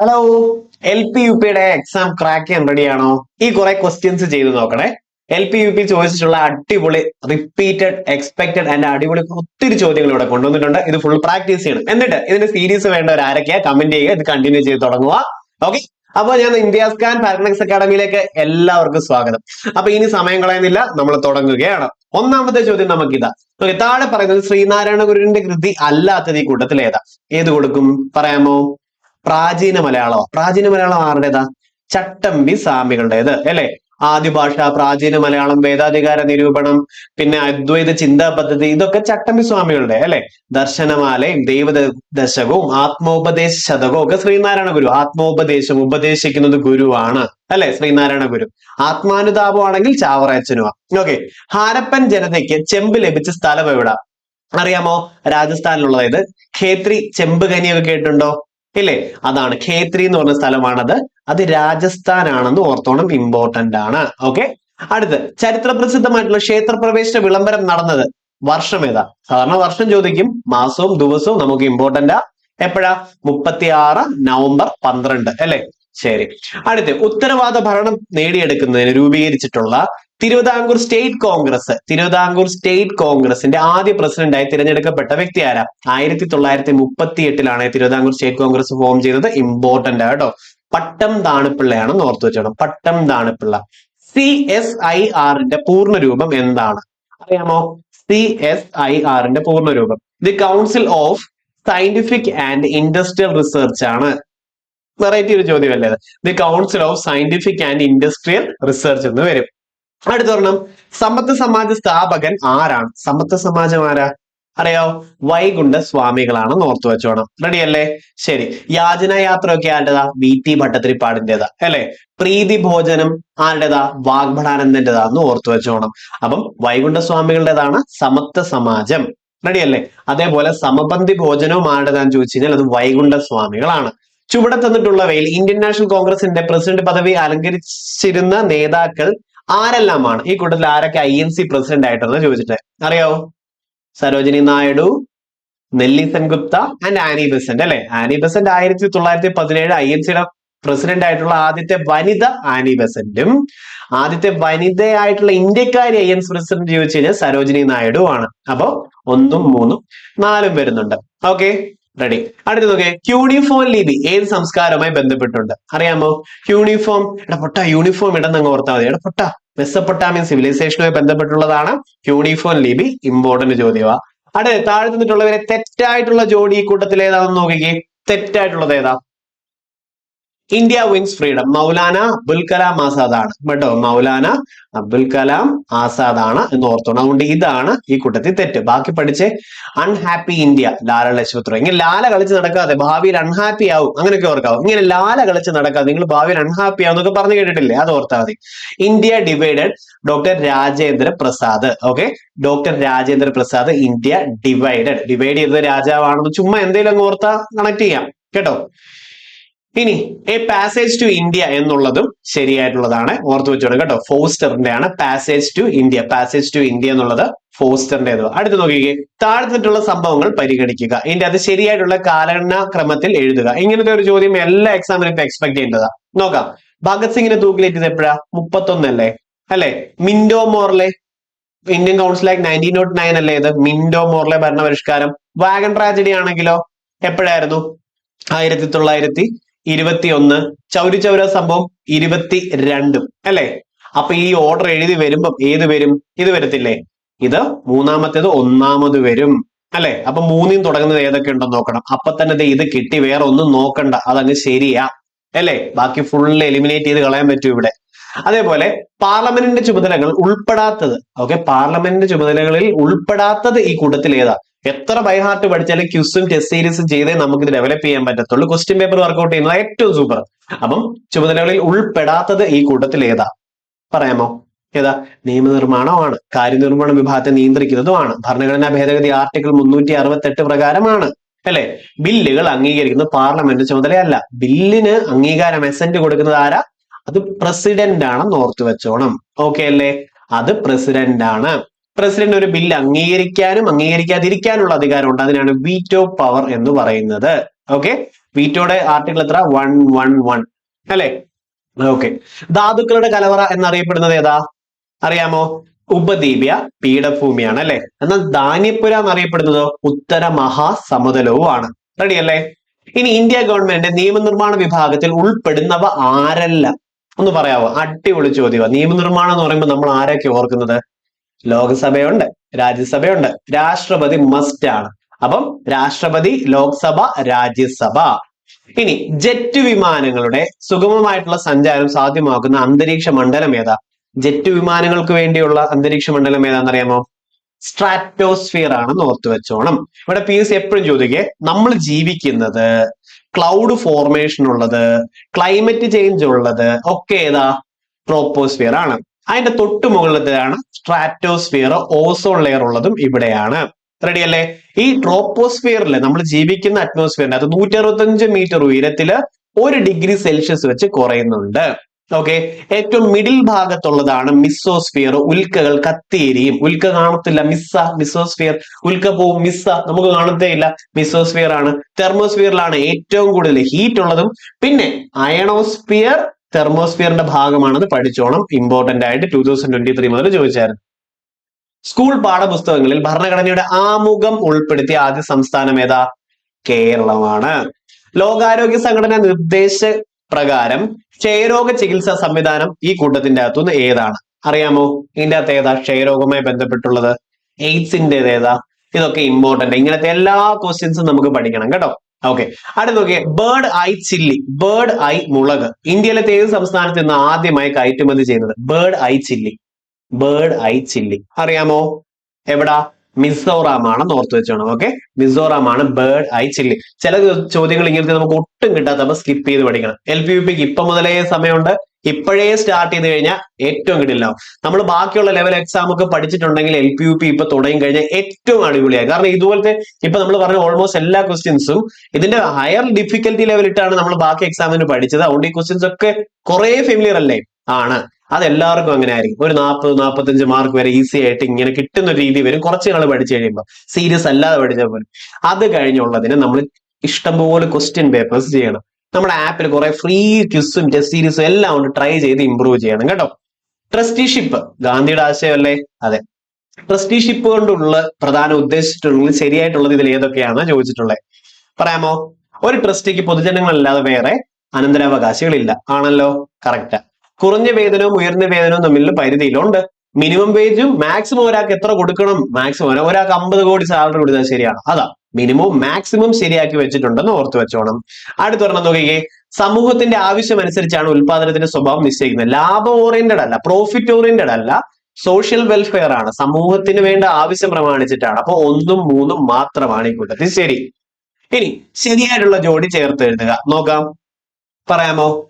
Hello L P U പിയുടെ exam crack ചെയ്യാൻ റെഡിയാണോ ഈ കുറെ ക്വസ്റ്റ്യൻസ് ചെയ്ത് നോക്കണേ. എൽ പി യു പി ചോദിച്ചിട്ടുള്ള അടിപൊളി റിപ്പീറ്റഡ് എക്സ്പെക്ടഡ് ആൻഡ് അടിപൊളി ഒത്തിരി ചോദ്യങ്ങൾ ഇവിടെ കൊണ്ടുവന്നിട്ടുണ്ട്. ഇത് ഫുൾ പ്രാക്ടീസ് ചെയ്യണം. എന്നിട്ട് ഇതിന്റെ സീരീസ് വേണ്ടവർ ആരൊക്കെയാ? കമന്റ് ചെയ്യുക. ഇത് കണ്ടിന്യൂ ചെയ്ത് തുടങ്ങുക. ഓക്കെ അപ്പോൾ ഞാൻ ഇന്ത്യ സ്കാൻ പാരനക്സ് അക്കാഡമിയിലേക്ക് എല്ലാവർക്കും സ്വാഗതം. അപ്പൊ ഇനി സമയം കളയുന്നില്ല. നമ്മൾ തുടങ്ങുകയാണ്. ഒന്നാമത്തെ ചോദ്യം നമുക്കിതാ. ഓക്കെ താഴെ പറയുന്നത് ശ്രീനാരായണ ഗുരുവിന്റെ കൃതി അല്ലാത്തത് ഈ കൂട്ടത്തിൽ ഏതാ ഏത് കൊടുക്കും? പറയാമോ? പ്രാചീന മലയാളം പ്രാചീന മലയാളം ആരുടേതാ? ചട്ടമ്പി സ്വാമികളുടേത് അല്ലെ? ആദ്യ ഭാഷ പ്രാചീന മലയാളം വേദാധികാര നിരൂപണം പിന്നെ അദ്വൈത ചിന്താ പദ്ധതി ഇതൊക്കെ ചട്ടമ്പി സ്വാമികളുടെ അല്ലെ? ദർശനമാലയും ദൈവ ദശകവും ആത്മോപദേശ ശതകവും ഒക്കെ ശ്രീനാരായണ ഗുരു ആത്മോപദേശം ഉപദേശിക്കുന്നത് ഗുരുവാണ് അല്ലെ? ശ്രീനാരായണ ഗുരു. ആത്മാനുതാപമാണെങ്കിൽ ചാവറയച്ചനുവാ. ഓക്കെ. ഹാരപ്പൻ ജനതയ്ക്ക് ചെമ്പ് ലഭിച്ച സ്ഥലം എവിടാ? അറിയാമോ? രാജസ്ഥാനിലുള്ളത്. ഖേത്രി ചെമ്പ് കനിയൊക്കെ കേട്ടിട്ടുണ്ടോ? ഇല്ലേ? അതാണ് ഖേത്രി എന്ന് പറഞ്ഞ സ്ഥലമാണത്. അത് രാജസ്ഥാൻ ആണെന്ന് ഓർത്തോണം ഇമ്പോർട്ടന്റ് ആണ്. ഓക്കെ അടുത്ത് ചരിത്ര പ്രസിദ്ധമായിട്ടുള്ള ക്ഷേത്രപ്രവേശന വിളംബരം നടന്നത് വർഷം ഏതാ? സാധാരണ വർഷം ചോദിക്കും. മാസവും ദിവസവും നമുക്ക് ഇമ്പോർട്ടന്റ് എപ്പോഴാ? മുപ്പത്തി ആറ് നവംബർ പന്ത്രണ്ട്. അല്ലെ? ശരി. അടുത്ത് ഉത്തരവാദ ഭരണം നേടിയെടുക്കുന്നതിന് രൂപീകരിച്ചിട്ടുള്ള Thiruvithamkoor State Congress Thiruvithamkoor State കോൺഗ്രസിന്റെ ആദ്യ പ്രസിഡന്റായി തിരഞ്ഞെടുക്കപ്പെട്ട വ്യക്തി ആരാ? ആയിരത്തി തൊള്ളായിരത്തി മുപ്പത്തി എട്ടിലാണ് തിരുവിതാംകൂർ സ്റ്റേറ്റ് കോൺഗ്രസ് ഫോം ചെയ്തത്. ഇമ്പോർട്ടന്റ് ആട്ടോ. പട്ടം താണിപ്പിള്ളയാണെന്ന് ഓർത്തു വെച്ചോണം. Pattom Thanupillai C S I ആറിന്റെ പൂർണ രൂപം എന്താണ്? അറിയാമോ? സി എസ് ഐ ആറിന്റെ പൂർണ രൂപം the Council of Scientific and Industrial Research ആണ്. വെറൈറ്റി ഒരു ചോദ്യമല്ലേ the Council of Scientific and Industrial Research എന്ന് വരും. അടുത്തൊരെണ്ണം സമ്പത്ത് സമാജ സ്ഥാപകൻ ആരാണ്? സമ്പത്ത് സമാജം ആരാ? അറിയോ? വൈകുണ്ഠ സ്വാമികളാണെന്ന് ഓർത്തു വെച്ചോണം. റെഡി അല്ലേ? ശരി. യാചന യാത്ര ഒക്കെ ആരുടേതാ? വി ടി ഭട്ടത്തിരിപ്പാടിന്റെതാ അല്ലെ? പ്രീതി ഭോജനം ആരുടേതാ? വാഗ്ഭടാനന്ദന്റേതാ എന്ന് ഓർത്തു വെച്ചോണം. അപ്പം വൈകുണ്ഠ സ്വാമികളുടേതാണ് സമത്വ സമാജം. റെഡി അല്ലേ? അതേപോലെ സമപന്തി ഭോജനവും ആരുടേതാന്ന് ചോദിച്ചു കഴിഞ്ഞാൽ അത് വൈകുണ്ഠ സ്വാമികളാണ്. ചുവടെ തന്നിട്ടുള്ളവയിൽ ഇന്ത്യൻ നാഷണൽ കോൺഗ്രസിന്റെ പ്രസിഡന്റ് പദവി അലങ്കരിച്ചിരുന്ന നേതാക്കൾ ആരെല്ലാമാണ്? ഈ കൂട്ടത്തിൽ ആരൊക്കെ ഐ എൻ സി പ്രസിഡന്റ് ആയിട്ടാണ് ചോദിച്ചിട്ട്. അറിയാവോ? Sarojini Naidu Nellie Sengupta and Annie Besant അല്ലെ? ആനി ബെസന്റ് ആയിരത്തി തൊള്ളായിരത്തി പതിനേഴ് ഐ എൻ സിയുടെ പ്രസിഡന്റ് ആയിട്ടുള്ള ആദ്യത്തെ വനിത ആനി ബെസന്റും ആദ്യത്തെ വനിതയായിട്ടുള്ള ഇന്ത്യക്കാരി ഐ എൻ പ്രസിഡന്റ് ചോദിച്ചു കഴിഞ്ഞാൽ സരോജിനി നായിഡു ആണ്. അപ്പോ ഒന്നും മൂന്നും നാലും വരുന്നുണ്ട്. ഓക്കെ റെഡി അടുത്ത നോക്കേ യൂണിഫോം ലിപി ഏത് സംസ്കാരവുമായി ബന്ധപ്പെട്ടുണ്ട് അറിയാമോ? യൂണിഫോം എടാ പൊട്ട യൂണിഫോം ഇടന്നങ്ങ് ഓർത്താൽ മതി. എടാ പൊട്ട മെസ്സപ്പൊട്ടാമിയൻ സിവിലൈസേഷനുമായി ബന്ധപ്പെട്ടുള്ളതാണ് യൂണിഫോം ലിപി ഇമ്പോർട്ടന്റ് ചോദ്യമാ അടുത്ത താഴെ നിന്നിട്ടുള്ളവരെ തെറ്റായിട്ടുള്ള ജോഡി കൂട്ടത്തിൽ ഏതാണെന്ന് നോക്കിക്കേ. തെറ്റായിട്ടുള്ളത് ഏതാ? India wins freedom Maulana Abul Kalam Azad ആണ് കേട്ടോ? മൗലാന അബുൽ കലാം ആസാദ് ആണ് എന്ന് ഓർത്തോണം. അതുകൊണ്ട് ഇതാണ് ഈ കൂട്ടത്തിൽ തെറ്റ്. ബാക്കി പഠിച്ച് അൺഹാപ്പി ഇന്ത്യ. ലാല ലജ്പത് ഇങ്ങനെ ലാല കളിച്ച് നടക്കാതെ ഭാവിയിൽ അൺഹാപ്പി ആവും. അങ്ങനെയൊക്കെ ഓർക്കാവും. ഇങ്ങനെ ലാല കളിച്ച് നടക്കാതെ നിങ്ങൾ ഭാവിയിൽ അൺഹാപ്പി ആവും എന്നൊക്കെ പറഞ്ഞു കേട്ടിട്ടില്ലേ? അത് ഓർത്താൽ മതി. India divided doctor Rajendra Prasad. Okay doctor Rajendra Prasad India divided divide ചെയ്തത് രാജാവാണെന്ന് ചുമ്മാ എന്തെങ്കിലും അങ്ങ് ഓർത്താ കണക്ട് ചെയ്യാം. കേട്ടോ? ഇനി എ പാസേജ് ടു ഇന്ത്യ എന്നുള്ളതും ശരിയായിട്ടുള്ളതാണ്. ഓർത്തു വെച്ചോണം കേട്ടോ. ഫോസ്റ്ററിന്റെ ആണ് passage to India passage to India എന്നുള്ളത് ഫോസ്റ്ററിന്റെ അടുത്ത് നോക്കിക്കേ. താഴ്ത്തിട്ടുള്ള സംഭവങ്ങൾ പരിഗണിക്കുക. ഇതിന്റെ അത് ശരിയായിട്ടുള്ള കാലഗണനാ ക്രമത്തിൽ എഴുതുക. ഇങ്ങനത്തെ ഒരു ചോദ്യം എല്ലാ എക്സാമിനും ഇപ്പൊ എക്സ്പെക്ട് ചെയ്യേണ്ടതാ. നോക്കാം. ഭഗത് സിംഗിനെ തൂക്കിലേറ്റത് എപ്പോഴാ? മുപ്പത്തൊന്നല്ലേ? അല്ലെ? Minto Morley? Indian council act nineteen nought nine അല്ലേ ഇത്? മിൻഡോ മോർലെ ഭരണപരിഷ്കാരം. വാഗൺ ട്രാജഡി ആണെങ്കിലോ? എപ്പോഴായിരുന്നു? ആയിരത്തി തൊള്ളായിരത്തി ഇരുപത്തി ഒന്ന് ചൗരി ചൗര സംഭവം ഇരുപത്തി രണ്ടും അല്ലെ? അപ്പൊ ഈ ഓർഡർ എഴുതി വരുമ്പം ഏത് വരും? ഇത് വരത്തില്ലേ? ഇത് മൂന്നാമത്തേത് ഒന്നാമത് വരും. അല്ലെ? അപ്പൊ മൂന്നിൽ തുടങ്ങുന്നത് ഏതൊക്കെ ഉണ്ടോ നോക്കണം. അപ്പൊ തന്നെ ഇത് കിട്ടി. വേറെ ഒന്നും നോക്കണ്ട. അതങ്ങ് ശരിയാ. അല്ലെ? ബാക്കി ഫുള്ള് എലിമിനേറ്റ് ചെയ്ത് കളയാൻ പറ്റും ഇവിടെ. അതേപോലെ പാർലമെന്റിന്റെ ചുമതലകൾ ഉൾപ്പെടാത്തത്. ഓക്കെ പാർലമെന്റിന്റെ ചുമതലകളിൽ ഉൾപ്പെടാത്തത് ഈ കൂട്ടത്തിൽ ഏതാ? എത്ര ബൈഹാർട്ട് പഠിച്ചാലും ക്യൂസും ടെസ്റ്റ് സീരീസും ചെയ്തേ നമുക്ക് ഇത് ഡെവലപ്പ് ചെയ്യാൻ പറ്റത്തുള്ളൂ. ക്വസ്റ്റ്യൻ പേപ്പർ വർക്ക്ഔട്ട് ചെയ്യുന്നത് ഏറ്റവും സൂപ്പർ അപ്പം ചുമതലകളിൽ ഉൾപ്പെടാത്തത് ഈ കൂട്ടത്തിൽ ഏതാ? പറയാമോ? ഏതാ? നിയമനിർമ്മാണമാണ്. കാര്യനിർമ്മാണ വിഭാഗത്തെ നിയന്ത്രിക്കുന്നതുമാണ്. ഭരണഘടനാ ഭേദഗതി ആർട്ടിക്കിൾ മുന്നൂറ്റി അറുപത്തെട്ട് പ്രകാരമാണ്. അല്ലെ? ബില്ലുകൾ അംഗീകരിക്കുന്നത് പാർലമെന്റ് ചുമതലയല്ല. ബില്ലിന് അംഗീകാരം എസെന്റ് കൊടുക്കുന്നത് ആരാ? അത് പ്രസിഡന്റ് ആണെന്ന് ഓർത്തു വെച്ചോണം. ഓക്കെ അല്ലേ? അത് പ്രസിഡന്റ് ആണ്. പ്രസിഡന്റ് ഒരു ബില്ല് അംഗീകരിക്കാനും അംഗീകരിക്കാതിരിക്കാനുള്ള അധികാരമുണ്ട്. അതിനാണ് വീറ്റോ പവർ എന്ന് പറയുന്നത്. ഓക്കെ വീറ്റോയുടെ ആർട്ടിക്കിൾ എത്ര? വൺ വൺ വൺ അല്ലെ? ഓക്കെ ധാതുക്കളുടെ കലവറ എന്നറിയപ്പെടുന്നത് ഏതാ? അറിയാമോ? ഉപദ്വീപ്യ പീഠഭൂമിയാണ് അല്ലെ? എന്നാൽ ധാന്യപ്പുര എന്നറിയപ്പെടുന്നതോ ഉത്തര മഹാസമുദ്രവും ആണ്. റെഡി അല്ലേ? ഇനി ഇന്ത്യ ഗവൺമെന്റ് നിയമനിർമ്മാണ വിഭാഗത്തിൽ ഉൾപ്പെടുന്നവ ആരെല്ലാം? ഒന്ന് പറയാവോ? അടിപൊളി ചോദ്യമാണ് നിയമനിർമ്മാണം എന്ന് പറയുമ്പോൾ നമ്മൾ ആരൊക്കെ ഓർക്കുന്നത്? ലോകസഭയുണ്ട് രാജ്യസഭയുണ്ട്. രാഷ്ട്രപതി മസ്റ്റ് ആണ്. അപ്പം രാഷ്ട്രപതി ലോക്സഭ രാജ്യസഭ. ഇനി ജെറ്റ് വിമാനങ്ങളുടെ സുഗമമായിട്ടുള്ള സഞ്ചാരം സാധ്യമാക്കുന്ന അന്തരീക്ഷ മണ്ഡലം ഏതാ? ജെറ്റ് വിമാനങ്ങൾക്ക് വേണ്ടിയുള്ള അന്തരീക്ഷ മണ്ഡലം ഏതാണെന്നറിയാമോ? സ്ട്രാറ്റോസ്ഫിയർ ആണെന്ന് ഓർത്തു വെച്ചോണം ഇവിടെ പി എസ് എപ്പോഴും ചോദിക്കേ നമ്മൾ ജീവിക്കുന്നത് ക്ലൗഡ് ഫോർമേഷൻ ഉള്ളത് ക്ലൈമറ്റ് ചേഞ്ച് ഉള്ളത് ഒക്കെ ഏതാ? ട്രോപ്പോസ്ഫിയർ ആണ്. അതിന്റെ തൊട്ട് മുകളിലാണ് സ്ട്രാറ്റോസ്ഫിയർ ഓസോൺ ലെയർ ഉള്ളതും ഇവിടെയാണ്. റെഡി അല്ലേ? ഈ ട്രോപ്പോസ്ഫിയറിൽ നമ്മൾ ജീവിക്കുന്ന അറ്റ്മോസ്ഫിയറിന്റെ അത് നൂറ്റി അറുപത്തഞ്ച് മീറ്റർ ഉയരത്തിൽ ഒരു ഡിഗ്രി സെൽഷ്യസ് വെച്ച് കുറയുന്നുണ്ട്. ഓക്കെ ഏറ്റവും മിഡിൽ ഭാഗത്തുള്ളതാണ് മിസ്സോസ്ഫിയർ ഉൽക്കകൾ കത്തിയേരിയും. ഉൽക്ക കാണത്തില്ല. മിസ്സ മിസ്സോസ്ഫിയർ ഉൽക്ക പോവും മിസ്സ നമുക്ക് കാണത്തേ ഇല്ല മിസ്സോസ്ഫിയർ ആണ് തെർമോസ്ഫിയറിലാണ് ഏറ്റവും കൂടുതൽ ഹീറ്റ് ഉള്ളതും. പിന്നെ അയണോസ്ഫിയർ തെർമോസ്ഫിയറിന്റെ ഭാഗമാണെന്ന് പഠിച്ചോണം. ഇമ്പോർട്ടന്റ് ആയിട്ട് ടൂ തൗസൻഡ് ട്വന്റി ത്രീ മുതൽ ചോദിച്ചായിരുന്നു. സ്കൂൾ പാഠപുസ്തകങ്ങളിൽ ഭരണഘടനയുടെ ആമുഖം ഉൾപ്പെടുത്തിയ ആദ്യ സംസ്ഥാനം ഏതാ? കേരളമാണ്. ലോകാരോഗ്യ സംഘടന നിർദ്ദേശ പ്രകാരം ക്ഷയരോഗ ചികിത്സാ സംവിധാനം ഈ കൂട്ടത്തിന്റെ അകത്തുനിന്ന് ഏതാണ്? അറിയാമോ? ഇതിന്റെ അകത്ത് ഏതാ ക്ഷയരോഗവുമായി ബന്ധപ്പെട്ടുള്ളത്? എയ്ഡ്സിന്റെ ഏതാ? ഇതൊക്കെ ഇമ്പോർട്ടന്റ് ഇങ്ങനത്തെ എല്ലാ ക്വസ്റ്റ്യൻസും നമുക്ക് പഠിക്കണം കേട്ടോ. ഓക്കെ അടുത്ത നോക്കിയേ. Bird eye chilli. Bird eye മുളക്. ഇന്ത്യയിലെ ഏത് സംസ്ഥാനത്ത് നിന്ന് ആദ്യമായി കയറ്റുമതി ചെയ്യുന്നത്? Bird eye chilli. Bird eye chilli. അറിയാമോ? എവിടാ? മിസോറാം ആണെന്ന് ഓർത്ത് വെച്ചോണം ഓക്കെ മിസോറാം ആണ് ബേർഡ് ഐ ചില്ലി ചില ചോദ്യങ്ങൾ ഇങ്ങനത്തെ നമുക്ക് ഒട്ടും കിട്ടാത്തപ്പോ സ്കിപ്പ് ചെയ്ത് പഠിക്കണം. എൽ പി യു പിക്ക് ഇപ്പൊ മുതലേ സമയമുണ്ട്. ഇപ്പോഴേ സ്റ്റാർട്ട് ചെയ്ത് കഴിഞ്ഞാൽ ഏറ്റവും കിട്ടില്ല നമ്മൾ ബാക്കിയുള്ള ലെവൽ എക്സാം ഒക്കെ പഠിച്ചിട്ടുണ്ടെങ്കിൽ എൽ പി യു പി ഇപ്പൊ തുടങ്ങി കഴിഞ്ഞാൽ ഏറ്റവും അടിപൊളിയായി കാരണം ഇതുപോലത്തെ ഇപ്പൊ നമ്മൾ പറഞ്ഞ ഓൾമോസ്റ്റ് എല്ലാ ക്വസ്റ്റ്യൻസും ഇതിന്റെ ഹയർ ഡിഫിക്കൽറ്റി ലെവലിട്ടാണ് നമ്മൾ ബാക്കി എക്സാമിന് പഠിച്ചത്. അതുകൊണ്ട് ഈ ക്വസ്റ്റ്യൻസ് ഒക്കെ കുറെ ഫെമിലിയർ അല്ലേ? ആണ്. അത് എല്ലാവർക്കും അങ്ങനെ ആയിരിക്കും ഒരു നാൽപ്പത് നാൽപ്പത്തഞ്ച് മാർക്ക് വരെ ഈസി ആയിട്ട് ഇങ്ങനെ കിട്ടുന്ന രീതി വരും. കുറച്ച് നാൾ പഠിച്ചു കഴിയുമ്പോൾ സീരിയസ് അല്ലാതെ പഠിച്ചാൽ പോലും അത് കഴിഞ്ഞുള്ളതിന് നമ്മൾ ഇഷ്ടംപോലെ ക്വസ്റ്റ്യൻ പേപ്പേഴ്സ് ചെയ്യണം. നമ്മുടെ ആപ്പിൽ കുറെ ഫ്രീ ക്വിസും ടെസ്റ്റ് സീരീസും എല്ലാം ഉണ്ട് ട്രൈ ചെയ്ത് ഇമ്പ്രൂവ് ചെയ്യണം കേട്ടോ. ട്രസ്റ്റിഷിപ്പ് ഗാന്ധിയുടെ ആശയമല്ലേ? അതെ. ട്രസ്റ്റിഷിപ്പ് കൊണ്ടുള്ള പ്രധാന ഉദ്ദേശിച്ചിട്ടുള്ളത് ശരിയായിട്ടുള്ളത് ഇതിൽ ഏതൊക്കെയാണ് ചോദിച്ചിട്ടുള്ളത് പറയാമോ? ഒരു ട്രസ്റ്റിക്ക് പൊതുജനങ്ങളല്ലാതെ വേറെ അനന്തരാവകാശികളില്ല. ആണല്ലോ? കറക്റ്റാ കുറഞ്ഞ വേതനവും ഉയർന്ന വേതനവും തമ്മിൽ പരിധിയിലുണ്ട്. മിനിമം വേജും മാക്സിമം ഒരാൾക്ക് എത്ര കൊടുക്കണം? മാക്സിമം ഒരാൾക്ക് അമ്പത് കോടി സാലറി കൊടുത്താൽ ശരിയാണ്. അതാ. മിനിമം മാക്സിമം ശരിയാക്കി വെച്ചിട്ടുണ്ടെന്ന് ഓർത്തു വെച്ചോണം. അടുത്തൊരെണ്ണം നോക്കിക്കേ. സമൂഹത്തിന്റെ ആവശ്യം അനുസരിച്ചാണ് ഉൽപാദനത്തിന്റെ സ്വഭാവം നിശ്ചയിക്കുന്നത്. ലാഭ ഓറിയന്റഡ് അല്ല പ്രോഫിറ്റ് ഓറിയന്റഡ് അല്ല. സോഷ്യൽ വെൽഫെയർ ആണ്. സമൂഹത്തിന് വേണ്ട ആവശ്യം പ്രമാണിച്ചിട്ടാണ്. അപ്പൊ ഒന്നും മൂന്നും മാത്രമാണ് ഈ കൂട്ടത്തിൽ ശരി. ഇനി ശരിയായിട്ടുള്ള ജോഡി ചേർത്ത് എഴുതുക. നോക്കാം. പറയാമോ?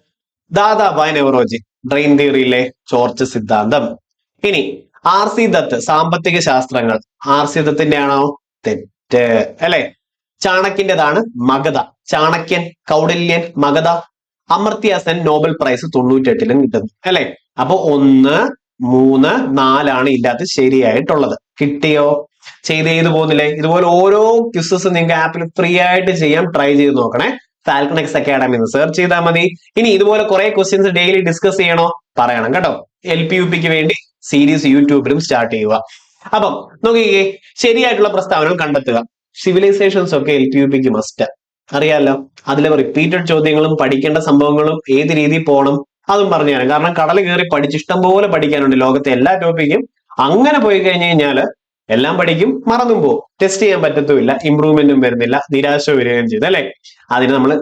ദാദാബായ് നെവറോജി ഡ്രെയിൻ തിയറിയിലെ ചോർച്ച സിദ്ധാന്തം. ഇനി ആർ സി ദത്ത് സാമ്പത്തിക ശാസ്ത്രങ്ങൾ ആർ സി ദത്തിന്റെ ആണോ തെറ്റ്. അല്ലെ? ചാണക്യന്റേതാണ് മഗധ. ചാണക്യൻ കൗടില്യൻ മഗധ അമർത്യാസൻ നോബൽ പ്രൈസ് തൊണ്ണൂറ്റെട്ടിലും കിട്ടുന്നു. അല്ലെ? അപ്പൊ ഒന്ന് മൂന്ന് നാലാണ് ഇല്ലാത്ത ശരിയായിട്ടുള്ളത്. കിട്ടിയോ? ചെയ്ത് ചെയ്ത് പോകുന്നില്ലേ? ഇതുപോലെ ഓരോ ക്വിസസ് നിങ്ങൾക്ക് ആപ്പിൽ ഫ്രീ ആയിട്ട് ചെയ്യാം. ട്രൈ ചെയ്ത് നോക്കണേ. ഫാൽക്കൺ എക്സ് അക്കാഡമി എന്ന് സെർച്ച് ചെയ്താൽ മതി. ഇനി ഇതുപോലെ കുറെ ക്വസ്റ്റ്യൻസ് ഡെയിലി ഡിസ്കസ് ചെയ്യണോ? പറയണം കേട്ടോ. എൽ പി യു പിക്ക് വേണ്ടി സീരീസ് യൂട്യൂബിലും സ്റ്റാർട്ട് ചെയ്യുക. അപ്പം നോക്കിക്കേ ശരിയായിട്ടുള്ള പ്രസ്താവനകൾ കണ്ടെത്തുക. സിവിലൈസേഷൻസ് ഒക്കെ എൽ പി യു പിക്ക് മസ്റ്റ് അറിയാലോ? അതിലെ റിപ്പീറ്റഡ് ചോദ്യങ്ങളും പഠിക്കേണ്ട സംഭവങ്ങളും ഏത് രീതിയിൽ പോകണം അതും പറഞ്ഞു തരാം കാരണം കടൽ കയറി പഠിച്ച് ഇഷ്ടം പോലെ പഠിക്കാനുണ്ട് ലോകത്തെ എല്ലാ ടോപ്പിക്കും അങ്ങനെ പോയി കഴിഞ്ഞു കഴിഞ്ഞാൽ എല്ലാം പഠിക്കും മറന്നും പോകും ടെസ്റ്റ് ചെയ്യാൻ പറ്റത്തുമില്ല ഇമ്പ്രൂവ്മെന്റും വരുന്നില്ല നിരാശ വരികയും ചെയ്തു അല്ലെ? അതിന് നമ്മൾ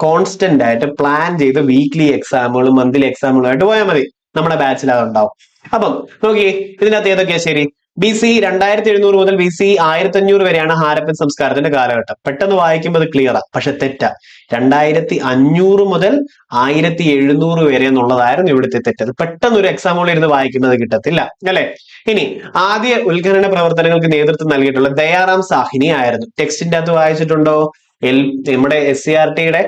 കോൺസ്റ്റന്റ് ആയിട്ട് പ്ലാൻ ചെയ്ത് വീക്ക്ലി എക്സാമുകളും മന്ത്ലി എക്സാമുകളും ആയിട്ട് പോയാൽ മതി. നമ്മുടെ ബാച്ചിൽ അതുണ്ടാവും അപ്പം നോക്കി ഇതിനകത്ത് ഏതൊക്കെയാ ശരി? ബി സി രണ്ടായിരത്തി എഴുന്നൂറ് മുതൽ ബി സി ആയിരത്തി അഞ്ഞൂറ് വരെയാണ് ഹാരപ്പൻ സംസ്കാരത്തിന്റെ കാലഘട്ടം. പെട്ടെന്ന് വായിക്കുമ്പോൾ അത് ക്ലിയറാ പക്ഷെ തെറ്റാ. രണ്ടായിരത്തി അഞ്ഞൂറ് മുതൽ ആയിരത്തി എഴുന്നൂറ് വരെ എന്നുള്ളതായിരുന്നു ഇവിടുത്തെ തെറ്റത്. പെട്ടെന്ന് ഒരു എക്സാമ്പിൾ ഇരുന്ന് വായിക്കുന്നത് കിട്ടത്തില്ല അല്ലെ? ഇനി ആദ്യ ഉത്ഖനന പ്രവർത്തനങ്ങൾക്ക് നേതൃത്വം നൽകിയിട്ടുള്ള ദയാറാം സാഹിനി ആയിരുന്നു. ടെക്സ്റ്റിന്റെ അകത്ത് വായിച്ചിട്ടുണ്ടോ? എൽ നമ്മുടെ എസ് സി ആർ ടിയുടെ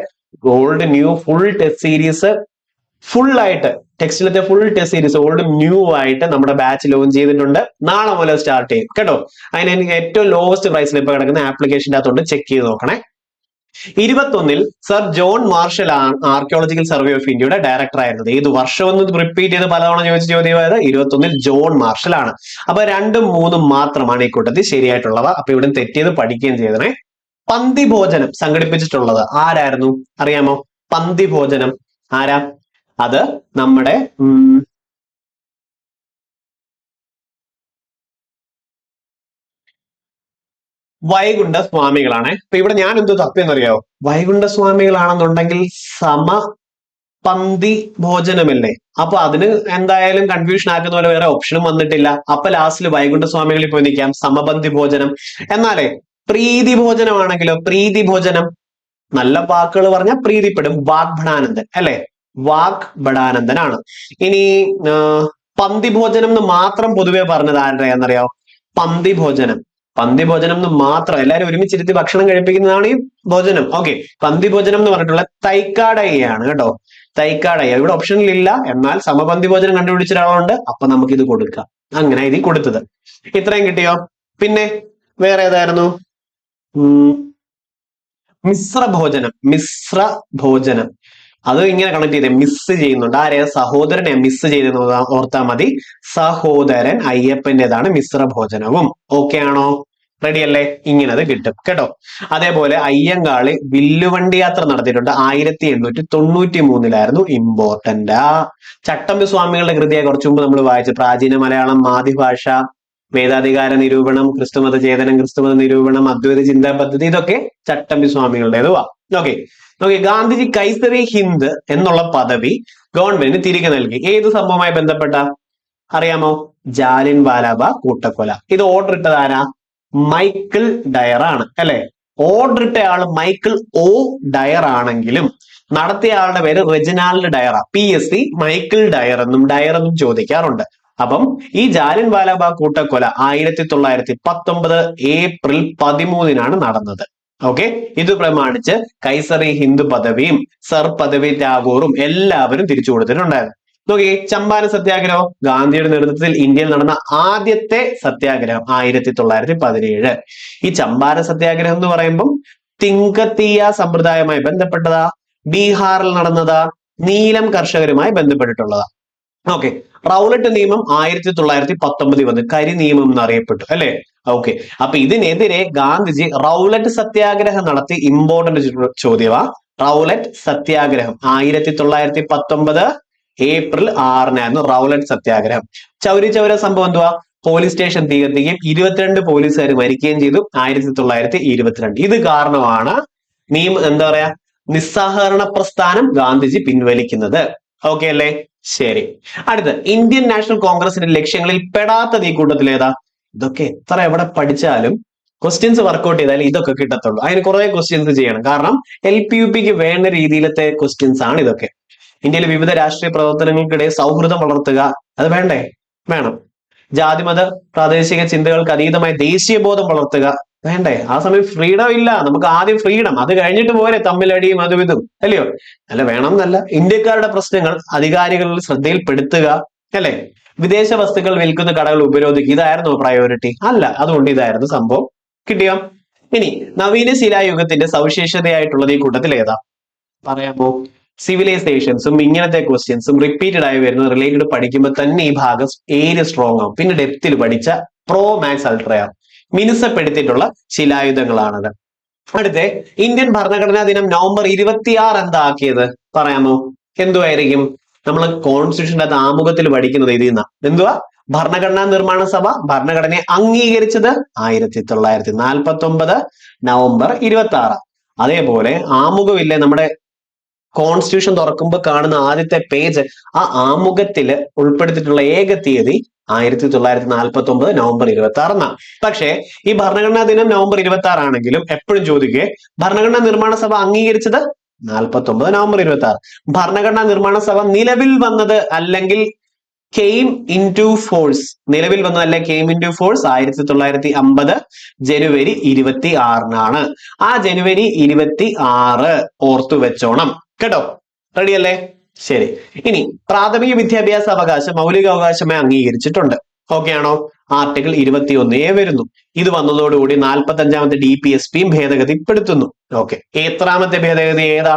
gold new full test series full ആയിട്ട് ടെക്സ്റ്റിലത്തെ full test series old new ആയിട്ട് നമ്മുടെ ബാച്ച് ലോഞ്ച് ചെയ്തിട്ടുണ്ട്. നാളെ മുതൽ സ്റ്റാർട്ട് ചെയ്യും. കേട്ടോ? അതിന് എനിക്ക് ഏറ്റവും ലോവസ്റ്റ് പ്രൈസിൽ ഇപ്പൊ കിടക്കുന്ന ആപ്ലിക്കേഷന്റെ അകത്തോട്ട് ചെക്ക് ചെയ്ത് നോക്കണേ. ഇരുപത്തൊന്നിൽ sir John Marshall archaeological survey of ഇന്ത്യയുടെ ഡയറക്ടർ ആയിരുന്നത്. ഏത് വർഷം ഒന്ന് റിപ്പീറ്റ് ചെയ്ത് പലതവണ ചോദിച്ച ചോദ്യമായത്? ഇരുപത്തൊന്നിൽ ജോൺ മാർഷൽ ആണ്. അപ്പൊ രണ്ടും മൂന്നും മാത്രമാണ് ഈ കൂട്ടത്തിൽ ശരിയായിട്ടുള്ളവ അപ്പൊ ഇവിടെ തെറ്റിയത് പഠിക്കുകയും ചെയ്തേ പന്തി ഭോജനം സംഘടിപ്പിച്ചിട്ടുള്ളത് ആരായിരുന്നു? അറിയാമോ? പന്തി ഭോജനം ആരാ? അത് നമ്മുടെ വൈകുണ്ഠ സ്വാമികളാണ് അപ്പൊ ഇവിടെ ഞാൻ എന്ത് തപ്പിയെന്നറിയാവോ വൈകുണ്ഠ സ്വാമികളാണെന്നുണ്ടെങ്കിൽ സമ പന്തി ഭോജനമല്ലേ? അപ്പൊ അതിന് എന്തായാലും കൺഫ്യൂഷൻ ആക്കുന്ന പോലെ വേറെ ഓപ്ഷനും വന്നിട്ടില്ല. അപ്പൊ ലാസ്റ്റിൽ വൈകുണ്ഠ സ്വാമികളിൽ പോയി നിൽക്കാം. സമപന്തി ഭോജനം. എന്നാലേ പ്രീതി ഭോജനമാണെങ്കിലോ? പ്രീതി ഭോജനം. നല്ല വാക്കുകൾ പറഞ്ഞാൽ പ്രീതിപ്പെടും. വാഗ്ഭടാനന്ദൻ അല്ലെ? വാഗ്ഭടാനന്ദനാണ് ഇനി പന്തിഭോജനം പന്തി ഭോജനം എന്ന് മാത്രം പൊതുവെ പറഞ്ഞത് ആരുടെ പന്തി പന്തിഭോജനം. പന്തി ഭോജനം എന്ന് മാത്രം എല്ലാവരും ഒരുമിച്ചിരുത്തി ഭക്ഷണം കഴിപ്പിക്കുന്നതാണ് ഈ ഭോജനം. ഓക്കെ പന്തിഭോജനം എന്ന് പറഞ്ഞിട്ടുള്ള തൈക്കാടയ്യാണ് കേട്ടോ. തൈക്കാടയ ഇവിടെ ഓപ്ഷനിൽ ഇല്ല. എന്നാൽ സമപന്തി ഭോജനം കണ്ടുപിടിച്ച ഒരാളുണ്ട്. അപ്പൊ നമുക്ക് ഇത് കൊടുക്കാം. അങ്ങനെ ഇത് കൊടുത്തത്. ഇത്രയും കിട്ടിയോ? പിന്നെ വേറെ ഏതായിരുന്നു? മിശ്ര ഭോജനം മിശ്ര ഭോജനം അത് ഇങ്ങനെ കണക്ട് ചെയ്ത്. മിസ് ചെയ്യുന്നുണ്ട്. ആരെ? സഹോദരനെ മിസ് ചെയ്തെന്ന് ഓർത്താ- ഓർത്താ മതി. സഹോദരൻ അയ്യപ്പന്റെതാണ് മിശ്ര ഭോജനവും. ഓക്കെ ആണോ? റെഡി അല്ലേ? ഇങ്ങനെ അത് കിട്ടും. കേട്ടോ? അതേപോലെ അയ്യങ്കാളി വില്ലുവണ്ടി യാത്ര നടത്തിയിട്ടുണ്ട്. ആയിരത്തി എണ്ണൂറ്റി തൊണ്ണൂറ്റി മൂന്നിലായിരുന്നു ഇമ്പോർട്ടന്റ് ചട്ടമ്പി സ്വാമികളുടെ കൃതിയെ കുറച്ചു മുമ്പ് നമ്മൾ വായിച്ചു. പ്രാചീന മലയാളം മാതൃഭാഷ വേദാധികാര നിരൂപണം ക്രിസ്തുമത ചേതനം ക്രിസ്തുമത നിരൂപണം അദ്വൈത ചിന്താ പദ്ധതി ഇതൊക്കെ ചട്ടമ്പി സ്വാമികളുടേതുവാ ഓക്കെ ഓക്കെ ഗാന്ധിജി കൈസറി ഹിന്ദ് എന്നുള്ള പദവി ഗവൺമെന്റിന് തിരികെ നൽകി. ഏത് സംഭവമായി ബന്ധപ്പെട്ട? അറിയാമോ? ജാലിൻ വാലാബ കൂട്ടക്കൊല. ഇത് ഓർഡർ ഇട്ടത് ആരാ? മൈക്കിൾ ഡയർ ആണ് അല്ലെ? ഓർഡർ ഇട്ട ആൾ മൈക്കിൾ ഓ ഡയർ ആണെങ്കിലും നടത്തിയ ആളുടെ പേര് Reginald Dyer. P S C Michael Dyer എന്നും ഡയർ എന്നും ചോദിക്കാറുണ്ട്. അപ്പം ഈ ജാലിൻ വാലാബാഗ് കൂട്ടക്കൊല ആയിരത്തി തൊള്ളായിരത്തി പത്തൊമ്പത് ഏപ്രിൽ പതിമൂന്നിനാണ് നടന്നത്. ഓക്കെ? ഇത് പ്രമാണിച്ച് കൈസറി ഹിന്ദു പദവിയും സർ പദവി ടാഗോറും എല്ലാവരും തിരിച്ചു കൊടുത്തിട്ടുണ്ടായിരുന്നു. നോക്കി ചമ്പാരൻ സത്യാഗ്രഹം ഗാന്ധിയുടെ നേതൃത്വത്തിൽ ഇന്ത്യയിൽ നടന്ന ആദ്യത്തെ സത്യാഗ്രഹം ആയിരത്തി തൊള്ളായിരത്തി പതിനേഴ് ഈ ചമ്പാരൻ സത്യാഗ്രഹം എന്ന് പറയുമ്പം തിങ്കത്തീയ സമ്പ്രദായവുമായി ബന്ധപ്പെട്ടതാ ബീഹാറിൽ നടന്നതാ നീലം കർഷകരുമായി ബന്ധപ്പെട്ടിട്ടുള്ളതാ. ഓക്കെ റൗലറ്റ് നിയമം ആയിരത്തി തൊള്ളായിരത്തി പത്തൊമ്പതിൽ വന്ന് കരി നിയമം എന്നറിയപ്പെട്ടു അല്ലെ? ഓക്കെ അപ്പൊ ഇതിനെതിരെ ഗാന്ധിജി റൗലറ്റ് സത്യാഗ്രഹം നടത്തി ഇമ്പോർട്ടന്റ് ചോദ്യമാ റൗലറ്റ് സത്യാഗ്രഹം ആയിരത്തി തൊള്ളായിരത്തി പത്തൊമ്പത് ഏപ്രിൽ ആറിനായിരുന്നു റൗലറ്റ് സത്യാഗ്രഹം. ചൗരി ചൗര സംഭവം എന്തുവാ? പോലീസ് സ്റ്റേഷൻ തീ ഇരുപത്തിരണ്ട് പോലീസുകാർ മരിക്കുകയും ചെയ്തു ആയിരത്തി തൊള്ളായിരത്തി ഇരുപത്തിരണ്ട്. ഇത് കാരണമാണ് നിയമം എന്താ പറയാ? നിസ്സഹകരണ പ്രസ്ഥാനം ഗാന്ധിജി പിൻവലിക്കുന്നത്. ഓക്കെ അല്ലേ? ശരി. അടുത്ത് ഇന്ത്യൻ നാഷണൽ കോൺഗ്രസിന്റെ ലക്ഷ്യങ്ങളിൽ പെടാത്തത് ഈ കൂട്ടത്തിൽ ഏതാ? ഇതൊക്കെ എത്ര എവിടെ പഠിച്ചാലും ക്വസ്റ്റ്യൻസ് വർക്ക്ഔട്ട് ചെയ്താൽ ഇതൊക്കെ കിട്ടത്തുള്ളൂ. അതിന് കുറെ ക്വസ്റ്റ്യൻസ് ചെയ്യണം. കാരണം എൽ പി യു പിക്ക് വേണ്ട രീതിയിലത്തെ ക്വസ്റ്റ്യൻസ് ആണ് ഇതൊക്കെ. ഇന്ത്യയിലെ വിവിധ രാഷ്ട്രീയ പ്രവർത്തനങ്ങൾക്കിടെ സൗഹൃദം വളർത്തുക അത് വേണ്ടേ? വേണം. ജാതിമത പ്രാദേശിക ചിന്തകൾക്ക് അതീതമായ ദേശീയ ബോധം വളർത്തുക വേണ്ടേ? ആ സമയം ഫ്രീഡം ഇല്ല. നമുക്ക് ആദ്യം ഫ്രീഡം അത് കഴിഞ്ഞിട്ട് പോരെ തമ്മിലടിയും അതും ഇതും. അല്ലയോ? അല്ല വേണം എന്നല്ല ഇന്ത്യക്കാരുടെ പ്രശ്നങ്ങൾ അധികാരികളിൽ ശ്രദ്ധയിൽപ്പെടുത്തുക അല്ലെ? വിദേശ വസ്തുക്കൾ വിൽക്കുന്ന കടകൾ ഉപരോധിക്കുക ഇതായിരുന്നു പ്രയോറിറ്റി അല്ല അതുകൊണ്ട് ഇതായിരുന്നു സംഭവം. കിട്ടിയോ? ഇനി നവീന ശിലായുഗത്തിന്റെ സവിശേഷതയായിട്ടുള്ളത് ഈ കൂട്ടത്തിൽ ഏതാ? പറയാമോ? സിവിലൈസേഷൻസും ഇങ്ങനത്തെ ക്വസ്റ്റ്യൻസും റിപ്പീറ്റഡ് ആയി വരുന്ന റിലേറ്റഡ് പഠിക്കുമ്പോൾ തന്നെ ഈ ഭാഗം ഏരിയ സ്ട്രോങ് ആവും? പിന്നെ ഡെപ്തിൽ പഠിച്ച പ്രോ മാക്സ് അൾട്രയാവും മിനുസപ്പെടുത്തിയിട്ടുള്ള ശിലായുധങ്ങളാണത്. അടുത്ത ഇന്ത്യൻ ഭരണഘടനാ ദിനം നവംബർ ഇരുപത്തിയാറ് എന്താ ആക്കിയത് പറയാമോ? എന്തുവായിരിക്കും? നമ്മൾ കോൺസ്റ്റിറ്റ്യൂഷന്റെ അത് ആമുഖത്തിൽ പഠിക്കുന്നത് ഇതിൽ നിന്നാണ് എന്തുവാ? ഭരണഘടനാ നിർമ്മാണ സഭ ഭരണഘടനയെ അംഗീകരിച്ചത് ആയിരത്തി തൊള്ളായിരത്തി നാൽപ്പത്തി ഒമ്പത് നവംബർ ഇരുപത്തി ആറ് അതേപോലെ ആമുഖമില്ലേ നമ്മുടെ കോൺസ്റ്റിറ്റ്യൂഷൻ തുറക്കുമ്പോൾ കാണുന്ന ആദ്യത്തെ പേജ് ആ ആമുഖത്തിൽ ഉൾപ്പെടുത്തിയിട്ടുള്ള ഏക തീയതി ആയിരത്തി തൊള്ളായിരത്തി നാൽപ്പത്തി ഒമ്പത് നവംബർ ഇരുപത്തി ആറിനാണ് പക്ഷേ ഈ ഭരണഘടനാ ദിനം നവംബർ ഇരുപത്തി ആറാണെങ്കിലും എപ്പോഴും ചോദിക്കുക ഭരണഘടനാ നിർമ്മാണ സഭ അംഗീകരിച്ചത് നാൽപ്പത്തി ഒമ്പത് നവംബർ ഇരുപത്തി ആറ് ഭരണഘടനാ നിർമ്മാണ സഭ നിലവിൽ വന്നത് അല്ലെങ്കിൽ കെയിം ഇൻ ടു ഫോഴ്സ് നിലവിൽ വന്നതല്ല കെയിം ഇൻ ടു ഫോഴ്സ് ആയിരത്തി തൊള്ളായിരത്തി അമ്പത് ജനുവരി ഇരുപത്തി ആറിനാണ് ആ ജനുവരി ഇരുപത്തി ആറ് ഓർത്തു വെച്ചോണം കേട്ടോ? റെഡി അല്ലേ? ശരി. ഇനി പ്രാഥമിക വിദ്യാഭ്യാസ അവകാശം മൗലിക അവകാശമായി അംഗീകരിച്ചിട്ടുണ്ട്. ഓക്കെ ആണോ? ആർട്ടിക്കിൾ ഇരുപത്തി ഒന്നേ വരുന്നു. ഇത് വന്നതോടുകൂടി നാൽപ്പത്തി അഞ്ചാമത്തെ ഡി പി എസ് പിയും ഭേദഗതിപ്പെടുത്തുന്നു ഓക്കെ എത്രാമത്തെ ഭേദഗതി ഏതാ?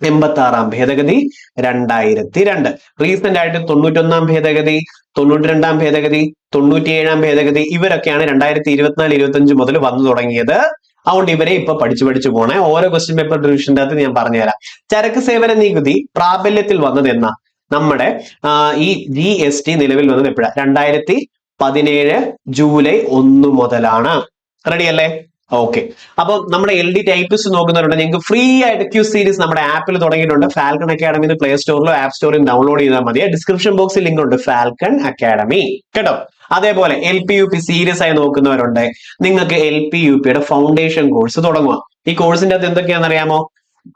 എൺപത്തി ആറാം ഭേദഗതി രണ്ടായിരത്തി രണ്ട് റീസെന്റ് ആയിട്ട് തൊണ്ണൂറ്റൊന്നാം ഭേദഗതി തൊണ്ണൂറ്റി രണ്ടാം ഭേദഗതി തൊണ്ണൂറ്റിയേഴാം ഭേദഗതി ഇവരൊക്കെയാണ് രണ്ടായിരത്തി ഇരുപത്തിനാല് ഇരുപത്തി അഞ്ച് മുതൽ വന്നു തുടങ്ങിയത്. അതുകൊണ്ട് ഇവരെ ഇപ്പൊ പഠിച്ചു പഠിച്ചു പോണേ. ഓരോ ക്വസ്റ്റ്യൻ പേപ്പർ ഡിവിഷന്റെ അകത്ത് ഞാൻ പറഞ്ഞുതരാം. ചരക്ക് സേവന നികുതി പ്രാബല്യത്തിൽ വന്നത് എന്നാ? നമ്മുടെ ഈ ജി എസ് ടി നിലവിൽ വന്നത് എപ്പോഴാ? രണ്ടായിരത്തി പതിനേഴ് ജൂലൈ ഒന്ന് മുതലാണ്. റെഡി അല്ലേ? ഓക്കെ അപ്പൊ നമ്മുടെ എൽ ഡി ടൈപ്പിസ്റ്റ് നോക്കുന്നവരുണ്ട്. നിങ്ങൾക്ക് ഫ്രീ ആയിട്ട് ക്യൂ സീരീസ് നമ്മുടെ ആപ്പിൽ തുടങ്ങിയിട്ടുണ്ട്. ഫാൽക്കൺ അക്കാഡമി പ്ലേ സ്റ്റോറിലോ ആപ്പ് സ്റ്റോറിൽ ഡൗൺലോഡ് ചെയ്താൽ മതി. ഡിസ്ക്രിപ്ഷൻ ബോക്സിൽ ലിങ്ക് ഉണ്ട്. ഫാൽക്കൺ അക്കാഡമി കേട്ടോ? അതേപോലെ L P U P serious ആയി നോക്കുന്നവരുണ്ട്. നിങ്ങൾക്ക് എൽ പി യു പിയുടെ ഫൗണ്ടേഷൻ കോഴ്സ് തുടങ്ങുക. ഈ കോഴ്സിന്റെ അകത്ത് എന്തൊക്കെയാണെന്ന് അറിയാമോ?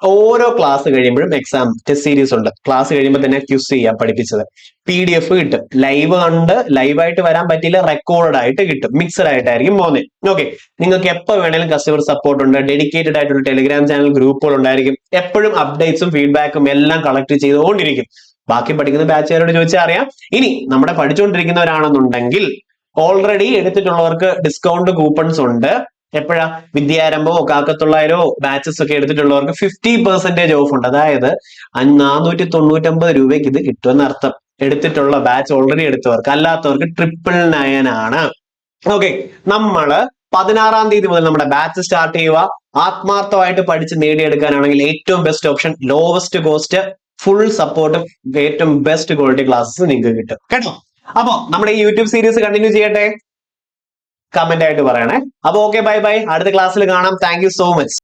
ഓരോ ക്ലാസ് കഴിയുമ്പോഴും എക്സാം ടെസ്റ്റ് സീരീസ് ഉണ്ട്. ക്ലാസ് കഴിയുമ്പോൾ തന്നെ ക്യൂസ് ചെയ്യാം പഠിപ്പിച്ചത്. പി ഡി എഫ് കിട്ടും. ലൈവ് കണ്ട് ലൈവായിട്ട് വരാൻ പറ്റിയില്ല റെക്കോർഡ് ആയിട്ട് കിട്ടും. മിക്സഡ് ആയിട്ടായിരിക്കും പോകുന്നത്. ഓക്കെ നിങ്ങൾക്ക് എപ്പോൾ വേണേലും കസ്റ്റമർ സപ്പോർട്ട് ഉണ്ട്. ഡെഡിക്കേറ്റഡ് ആയിട്ടുള്ള ടെലിഗ്രാം ചാനൽ ഗ്രൂപ്പുകൾ ഉണ്ടായിരിക്കും. എപ്പോഴും അപ്ഡേറ്റ്സും ഫീഡ്ബാക്കും എല്ലാം കളക്ട് ചെയ്തുകൊണ്ടിരിക്കും. ബാക്കി പഠിക്കുന്ന ബാച്ചുകാരോട് ചോദിച്ചാൽ അറിയാം. ഇനി നമ്മുടെ പഠിച്ചുകൊണ്ടിരിക്കുന്നവരാണെന്നുണ്ടെങ്കിൽ ഓൾറെഡി എടുത്തിട്ടുള്ളവർക്ക് ഡിസ്കൗണ്ട് കൂപ്പൺസ് ഉണ്ട്. എപ്പോഴാ? വിദ്യാരംഭമോ കാക്കത്തൊള്ളായിരോ ബാച്ചസ് ഒക്കെ എടുത്തിട്ടുള്ളവർക്ക് ഫിഫ്റ്റി പെർസെന്റേജ് ഓഫ് ഉണ്ട്. അതായത് നാനൂറ്റി തൊണ്ണൂറ്റമ്പത് രൂപയ്ക്ക് ഇത് കിട്ടുമെന്ന് അർത്ഥം എടുത്തിട്ടുള്ള ബാച്ച് ഓൾറെഡി എടുത്തവർക്ക് അല്ലാത്തവർക്ക് ട്രിപ്പിൾ നയൻ ആണ്. ഓക്കെ നമ്മൾ പതിനാറാം തീയതി മുതൽ നമ്മുടെ ബാച്ച് സ്റ്റാർട്ട് ചെയ്യുക. ആത്മാർത്ഥമായിട്ട് പഠിച്ച് നേടിയെടുക്കാനാണെങ്കിൽ ഏറ്റവും best option lowest cost full സപ്പോർട്ടും ഏറ്റവും ബെസ്റ്റ് ക്വാളിറ്റി ക്ലാസ്സസ് നിങ്ങൾക്ക് കിട്ടും. കേട്ടോ? അപ്പൊ നമ്മുടെ ഈ യൂട്യൂബ് സീരീസ് കണ്ടിന്യൂ ചെയ്യട്ടെ? കമന്റ് ആയിട്ട് പറയണേ. അപ്പൊ ഓക്കെ ബൈ ബൈ അടുത്ത ക്ലാസ്സിൽ കാണാം. Thank so much